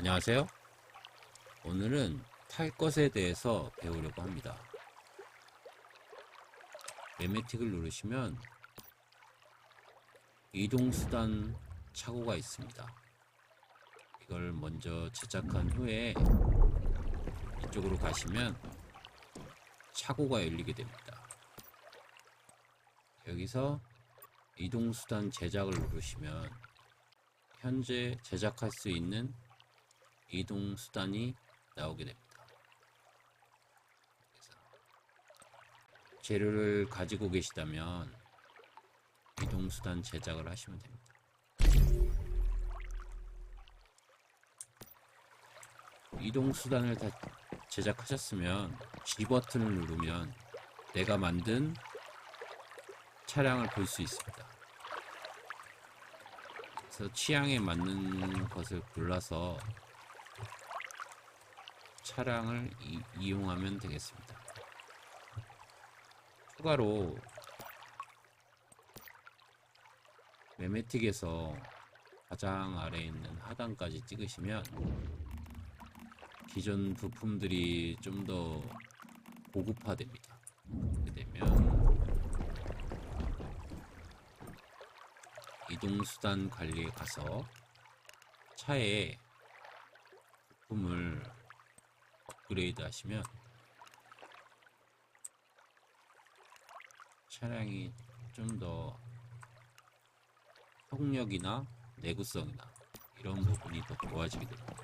안녕하세요. 오늘은 탈 것에 대해서 배우려고 합니다. 매매틱을 누르시면 이동수단 차고가 있습니다. 이걸 먼저 제작한 후에 이쪽으로 가시면 차고가 열리게 됩니다. 여기서 이동수단 제작을 누르시면 현재 제작할 수 있는 이동 수단이 나오게 됩니다. 그래서 재료를 가지고 계시다면 이동 수단 제작을 하시면 됩니다. 이동 수단을 다 제작하셨으면 G 버튼을 누르면 내가 만든 차량을 볼 수 있습니다. 그래서 취향에 맞는 것을 골라서 차량을 이, 이용하면 되겠습니다. 추가로 매매틱에서 가장 아래에 있는 하단까지 찍으시면 기존 부품들이 좀 더 고급화됩니다. 그렇게 되면 이동수단 관리에 가서 차에 부품을 업그레이드 하시면 차량이 좀 더 속력이나 내구성이나 이런 부분이 더 좋아지게 됩니다.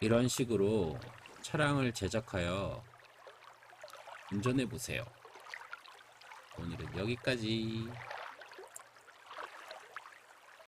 이런 식으로 차량을 제작하여 운전해 보세요. 오늘은 여기까지.